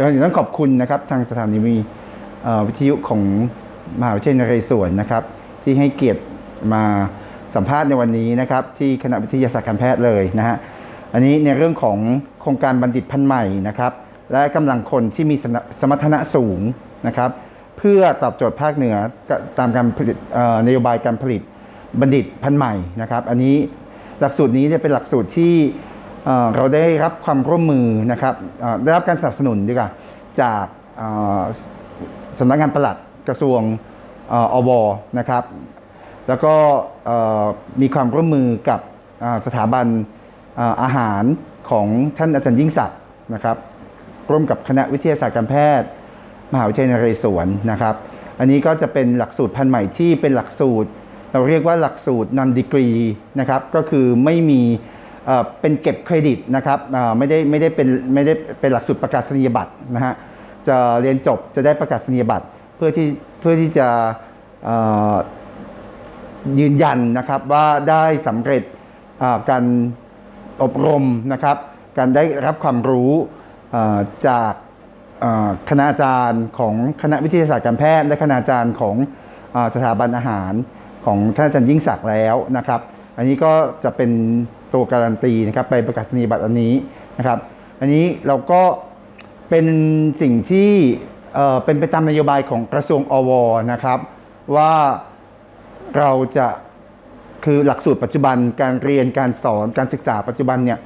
ก่อนอื่นต้องขอบคุณนะครับทางสถานีเอ่อวิทยุของมหาวิทยาลัยนเรศวรนะครับ ที่ให้เกียรติมาสัมภาษณ์ในวันนี้นะครับ ที่คณะวิทยาศาสตร์การแพทย์เลยนะฮะอันนี้ในเรื่องของโครงการบัณฑิตพันธุ์ใหม่นะครับ และกำลังคนที่มีสมรรถนะสูงนะครับ เพื่อตอบโจทย์ภาคเหนือตามการผลิตนโยบายการผลิตบัณฑิตพันธุ์ใหม่นะครับ อันนี้หลักสูตรนี้จะเป็นหลักสูตรที่ เราได้รับความร่วมมือนะครับได้รับการสนับสนุนดีกว่าจากสำนักงานปลัดกระทรวงอ่ออวนะครับ แล้วก็มีความร่วมมือกับสถาบันอาหารของท่านอาจารย์ยิ่งศักดิ์นะครับ ร่วมกับคณะวิทยาศาสตร์การแพทย์ มหาวิทยาลัยนเรศวรนะครับ อันนี้ก็จะเป็นหลักสูตรพันใหม่ที่เป็นหลักสูตร เราเรียกว่าหลักสูตร non degree นะครับ ก็คือไม่มี เป็นเก็บเครดิตนะครับไม่ได้ไม่ได้เป็นไม่ได้เป็นหลักสูตรประกาศนียบัตรนะฮะจะเรียนจบจะได้ประกาศนียบัตรเพื่อที่เพื่อที่จะยืนยันนะครับว่าได้สำเร็จการอบรมนะครับ การได้รับความรู้จากคณาจารย์ของคณะวิทยาศาสตร์การแพทย์และคณาจารย์ของอสถาบันอาหารของท่านอาจารย์ยิ่งศักดิ์แล้วนะครับ อันนี้ก็จะเป็น ตัวการันตีนะครับไปประกาศนียบัตรอันนี้นะครับอันนี้เราก็เป็นสิ่งที่เอ่อเป็นไปตามนโยบายของกระทรวงอวนะครับว่าเราจะคือหลักสูตรปัจจุบันการเรียนการสอนการศึกษาปัจจุบันเนี่ย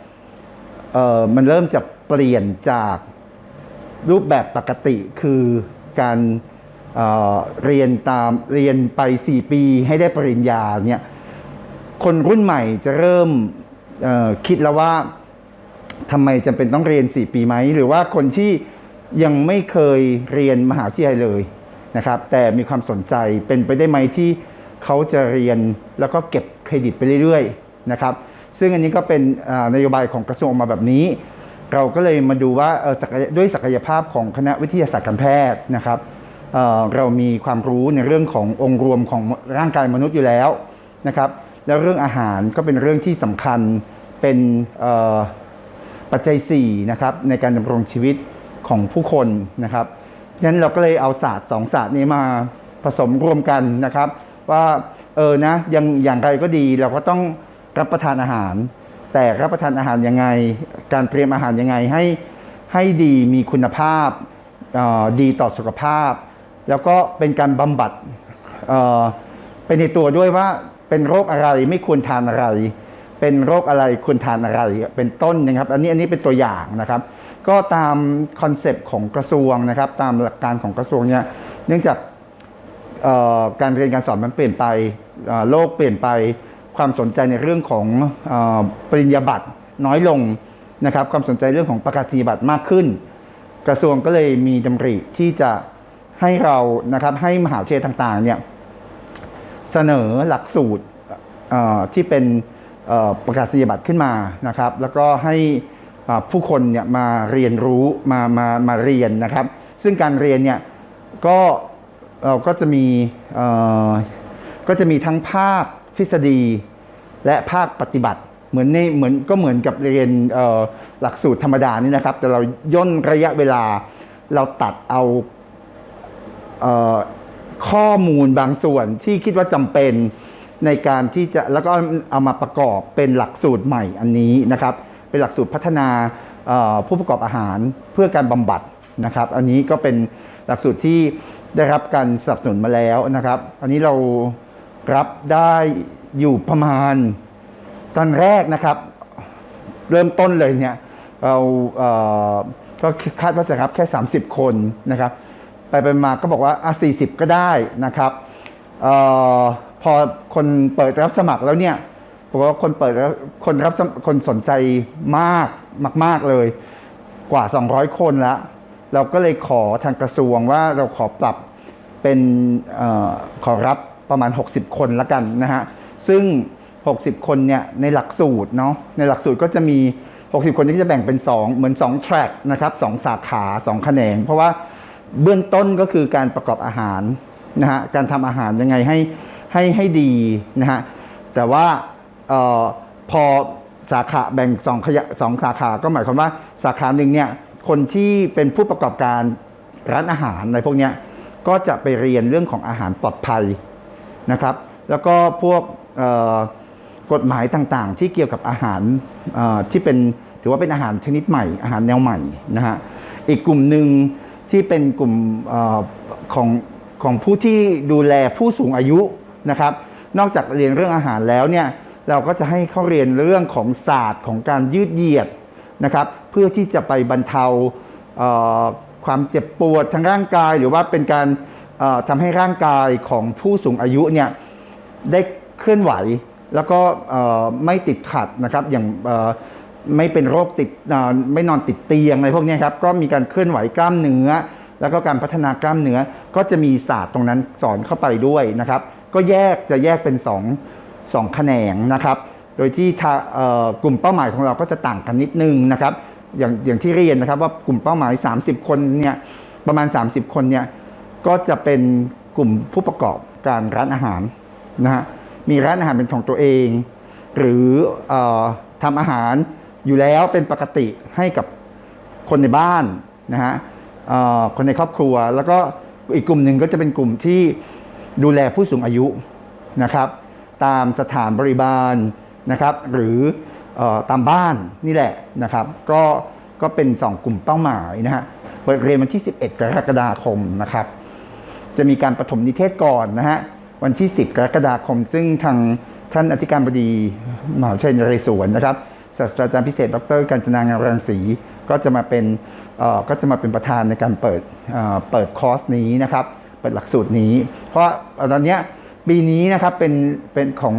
เอ่อมันเริ่มจะเปลี่ยนจากรูปแบบปกติคือการเเรียนตามเรียนไป 4 ปีให้ได้ปริญญาเนี่ยคนรุ่นใหม่จะเริ่ม คิดแล้วว่าทำไมจำเป็นต้องเรียน 4 ปีไหม หรือว่าคนที่ยังไม่เคยเรียนมหาวิทยาลัยเลยนะครับ แต่มีความสนใจเป็นไปได้ไหมที่เขาจะเรียนแล้วก็เก็บเครดิตไปเรื่อยๆนะครับ ซึ่งอันนี้ก็เป็นนโยบายของกระทรวงออกมาแบบนี้ เราก็เลยมาดูว่าด้วยศักยภาพของคณะวิทยาศาสตร์การแพทย์นะครับเเรามีความรู้ในเรื่องขององค์รวมของร่างกายมนุษย์อยู่แล้วนะครับ แล้วเรื่องอาหารก็เป็นเรื่องที่สำคัญเป็นปัจจัย4นะครับในการดำรงชีวิตของผู้คนนะครับฉะนั้นเราก็เลยเอาศาสตร์สองศาสตร์นี้มาผสมรวมกันนะครับ ว่าเออนะยังอย่างไรก็ดีเราก็ต้องรับประทานอาหาร แต่รับประทานอาหารยังไง การเตรียมอาหารยังไงให้ให้ดีมีคุณภาพออดีต่อสุขภาพ แล้วก็เป็นการบำบัดเออเป็นในตัวด้วยว่า เป็นโรคอะไรไม่ควรทานอะไร เป็นโรคอะไรควรทานอะไรเป็นต้นนะครับ อันนี้อันนี้เป็นตัวอย่างนะครับ ก็ตามคอนเซปต์ของกระทรวงนะครับ ตามหลักการของกระทรวงเนี่ยเนื่องจากการเรียนการสอนมันเปลี่ยนไปโลกเปลี่ยนไปความสนใจในเรื่องของอปริญญาบัตรน้อยลงนะครับ ความสนใจเรื่องของประกาศนียบัตรมากขึ้น กระทรวงก็เลยมีดำริที่จะให้เรานะครับให้มหาวิทยาลัยต่างๆเนี่ย เสนอหลักสูตรที่เป็นประกาศนียบัตรขึ้นมานะครับ แล้วก็ให้ผู้คนเนี่ยมาเรียนรู้มามามาเรียนนะครับ ซึ่งการเรียนเนี่ยก็เราก็จะมีก็จะมีทั้งภาคทฤษฎีและภาคปฏิบัติเหมือนในเหมือนก็เหมือนกับเรียนหลักสูตรธรรมดานี่นะครับ แต่เราย่นระยะเวลาเราตัดเอา ข้อมูลบางส่วนที่คิดว่าจำเป็นในการที่จะแล้วก็เอามาประกอบเป็นหลักสูตรใหม่อันนี้นะครับ เป็นหลักสูตรพัฒนาผู้ประกอบอาหารเพื่อการบำบัดนะครับ อันนี้ก็เป็นหลักสูตรที่ได้รับการสนับสนุนมาแล้วนะครับ อันนี้เรารับได้อยู่ประมาณตอนแรกนะครับ เริ่มต้นเลยเนี่ยเราก็คาดว่าจะรับแค่ 30 คนนะครับ ไปไปมาก็บอกว่าอะ40ก็ได้นะครับออพอคนเปิดรับสมัครแล้วเนี่ยบอกว่าคนเปิดคนรับคนสนใจมากมาก ๆเลยกว่า 200 คนแล้วเราก็เลยขอทางกระทรวงว่าเราขอปรับเป็นออขอรับประมาณ 60 คนละกันนะฮะซึ่ง 60 คนเนี่ยในหลักสูตรเนาะในหลักสูตรก็จะมี 60 คนนี้จะแบ่งเป็น 2 เหมือน2 track นะครับ2สาขา 2 แขนง เพราะว่า เบื้องต้นก็คือการประกอบอาหารนะฮะการทำอาหารยังไงให้ให้ให้ดีนะฮะแต่ว่าออพอสาขาแบ่ง2ขยะสองสาขาก็หมายความว่าสาขาหนึ่งเนี่ยคนที่เป็นผู้ประกอบการร้านอาหารอะไรพวกเนี้ยก็จะไปเรียนเรื่องของอาหารปลอดภัยนะครับ แล้วก็พวกกฎหมายต่างๆ ที่เกี่ยวกับอาหารที่เป็นถือว่าเป็นอาหารชนิดใหม่ อาหารแนวใหม่นะฮะอีกกลุ่มหนึ่ง ที่เป็นกลุ่มอของของผู้ที่ดูแลผู้สูงอายุนะครับ นอกจากเรียนเรื่องอาหารแล้วเนี่ยเราก็จะให้เขาเรียนเรื่องของศาสตร์ของการยืดเหยียดนะครับ เพื่อที่จะไปบรรเทาเความเจ็บปวดทางร่างกาย หรือว่าเป็นการเอ่อทำให้ร่างกายของผู้สูงอายุเนี่ยได้เคลื่อนไหว แล้วก็ไม่ติดขัดนะครับอย่างอ ไม่เป็นโรคติดเอ่อไม่นอนติดเตียงอะไรพวกนี้ครับก็มีการเคลื่อนไหวกล้ามเนื้อ แล้วก็การพัฒนากล้ามเนื้อก็จะมีศาสตร์ตรงนั้นสอนเข้าไปด้วยนะครับ ก็แยกจะแยกเป็น2องสองแขนงนะครับ โดยที่ทาเอ่อกลุ่มเป้าหมายของเราก็จะต่างกันนิดนึงนะครับอย่างอย่างที่เรียนนะครับว่ากลุ่มเป้าหมาย 30 คนเนี่ยประมาณ 30 คนเนี่ยก็จะเป็นกลุ่มผู้ประกอบการร้านอาหารนะฮะมีร้านอาหารเป็นของตัวเอง หรือเออทำอาหาร อยู่แล้วเป็นปกติให้กับคนในบ้านนะฮะคนในครอบครัว แล้วก็อีกกลุ่มหนึ่งก็จะเป็นกลุ่มที่ดูแลผู้สูงอายุนะครับ ตามสถานบริบาลนะครับ หรืออตามบ้านนี่แหละนะครับ ก็ก็เป็น 2 กลุ่มเป้าหมายนะฮะเปิดเรียนวันที่ 11 กรกฎาคมนะครับ จะมีการปฐมนิเทศก่อนนะฮะวันที่ 10 กรกฎาคม ซึ่งทางท่านอธิการบดีมหาวิทยาลัยนเรศวรนะครับ ศาสตราจารย์พิเศษ ดรกัญจนางามรังสีก็จะมาเป็นก็จะมาเป็นประธานในการเปิดเปิดคอร์สนี้นะครับเปิดหลักสูตรนี้ เพราะตอนนี้ปีนี้นะครับเป็นเป็นของ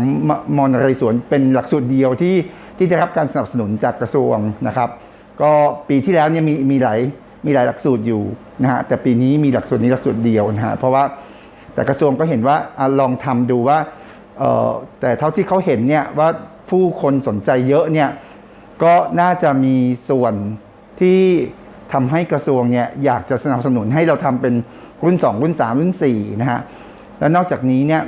มอนเรศวรเป็นหลักสูตรเดียวที่ที่ได้รับการสนับสนุนจากกระทรวงนะครับ ก็ปีที่แล้วเนี่ยมีมีหลายมีหลายหลักสูตรอยู่นะฮะแต่ปีนี้มีหลักสูตรนี้หลักสูตรเดียวนะฮะเพราะว่าแต่กระทรวงก็เห็นว่าลองทำดูว่าแต่เท่าที่เขาเห็นเนี่ยว่า ผู้คนสนใจเยอะเนี่ยก็น่าจะมีส่วนที่ทำให้กระทรวงเนี่ยอยากจะสนับสนุนให้เราทำเป็นรุ่น 2 รุ่น 3 รุ่น4นะฮะแล้วนอกจากนี้เนี่ย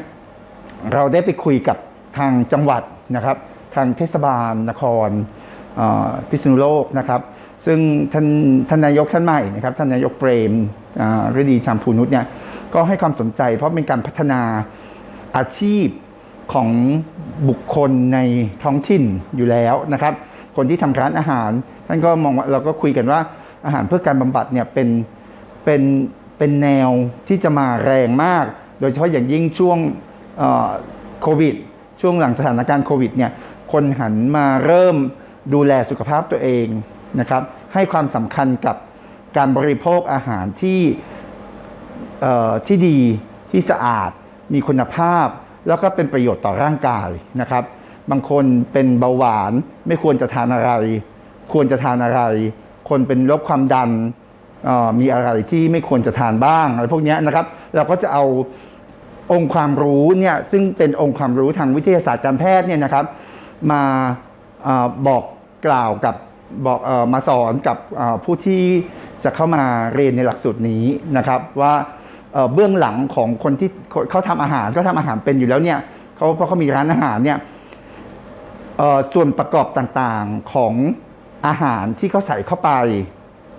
เราได้ไปคุยกับทางจังหวัดนะครับทางเทศบาลนครพิษณุโลกนะครับ ซึ่งท่านท่านนายกท่านใหม่นะครับท่านนายกเปรมฤดีชามพูนุชเนี่ยก็ให้ความสนใจเพราะเป็นการพัฒนาอาชีพ ของบุคคลในท้องถิ่นอยู่แล้วนะครับ คนที่ทำร้านอาหารท่านก็มองว่าเราก็คุยกันว่าอาหารเพื่อการบำบัดเนี่ยเป็นเป็นเป็นแนวที่จะมาแรงมาก โดยเฉพาะอย่างยิ่งช่วงโควิด ช่วงหลังสถานการณ์โควิดเนี่ยคนหันมาเริ่มดูแลสุขภาพตัวเองนะครับ ให้ความสำคัญกับการบริโภคอาหารที่ที่ดีที่สะอาดมีคุณภาพ แล้วก็เป็นประโยชน์ต่อร่างกายนะครับ บางคนเป็นเบาหวานไม่ควรจะทานอะไร ควรจะทานอะไร คนเป็นโรคความดันออมีอะไรที่ไม่ควรจะทานบ้างอะไรพวกนี้นะครับ เราก็จะเอาองค์ความรู้เนี่ยซึ่งเป็นองค์ความรู้ทางวิทยาศาสตร์การแพทย์เนี่ยนะครับ มาออบอกกล่าวกับบอกออมาสอนกับออผู้ที่จะเข้ามาเรียนในหลักสูตรนี้นะครับว่า เบื้องหลังของคนที่เขาทำอาหารเขาทำอาหารเป็นอยู่แล้วเนี่ยเขาเพราะเขามีร้านอาหารเนี่ยส่วนประกอบต่างๆของอาหารที่เขาใส่เข้าไป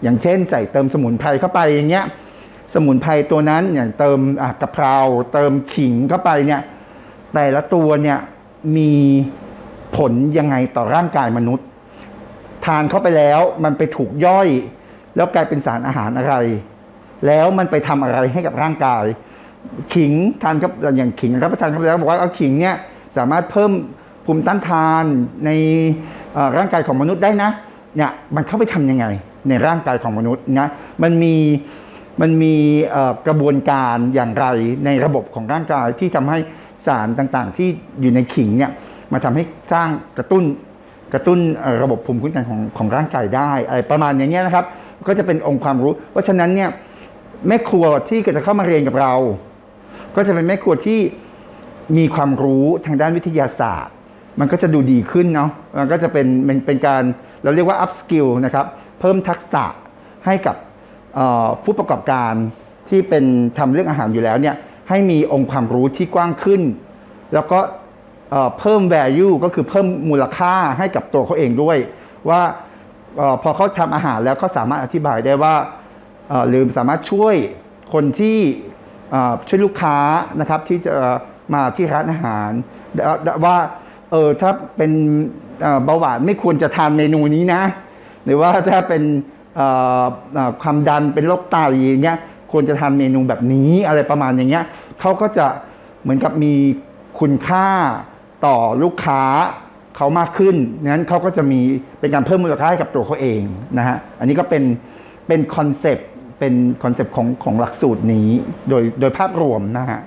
อย่างเช่น ใส่เติมสมุนไพรเข้าไปอย่างเงี้ยสมุนไพรตัวนั้นอย่างเติมะกะเพราเติมขิงเข้าไปเนี่ยแต่ละตัวเนี่ยมีผลยังไงต่อร่างกายมนุษย์ ทานเข้าไปแล้วมันไปถูกย่อย แล้วกลายเป็นสารอาหารอะไร แล้วมันไปทำอะไรให้กับร่างกาย ขิงทานครับอย่างขิงรับประทานเข้าไปแล้วบอกว่าเอาขิงเนี่ยสามารถเพิ่มภูมิต้านทานในร่างกายของมนุษย์ได้นะเนี่ยมันเข้าไปทำยังไง ในร่างกายของมนุษย์นะมันมีมันมีกระบวนการอย่างไรในระบบของร่างกายที่ทำให้สารต่างๆ ที่อยู่ในขิงเนี่ยมาทำให้สร้างกระตุ้นกระตุ้นระบบภูมิคุ้มกันของของร่างกายได้อะไรประมาณอย่างเงี้ยนะครับ ก็จะเป็นองค์ความรู้ เพราะฉะนั้นเนี่ย แม่ครัวที่จะเข้ามาเรียนกับเรา ก็จะเป็นแม่ครัวที่มีความรู้ทางด้านวิทยาศาสตร์ มันก็จะดูดีขึ้นเนาะมันก็จะเป็นเป็นเป็นการเราเรียกว่า up skill นะครับเพิ่มทักษะให้กับผู้ประกอบการที่เป็นทำเรื่องอาหารอยู่แล้วเนี่ยให้มีองค์ความรู้ที่กว้างขึ้น แล้วก็เพิ่ม value ก็คือเพิ่มมูลค่าให้กับตัวเขาเองด้วย ว่าอพอเขาทำอาหารแล้วเขาสามารถอธิบายได้ว่า หรือสามารถช่วยคนที่ช่วยลูกค้านะครับที่จะมาที่ร้านอาหาร ว่าเออถ้าเป็นเบาหวานไม่ควรจะทานเมนูนี้นะ หรือว่าถ้าเป็นความดันเป็นโรคไตอย่างเงี้ยควรจะทานเมนูแบบนี้อะไรประมาณอย่างเงี้ยเขาก็จะเหมือนกับมีคุณค่าต่อลูกค้าเขามากขึ้นนั้นเขาก็จะมีเป็นการเพิ่มมูลค่าให้กับตัวเขาเองนะฮะอันนี้ก็เป็นเป็นคอนเซปต์ เป็นคอนเซปต์ของของหลักสูตรนี้ โดยโดยภาพรวมนะฮะ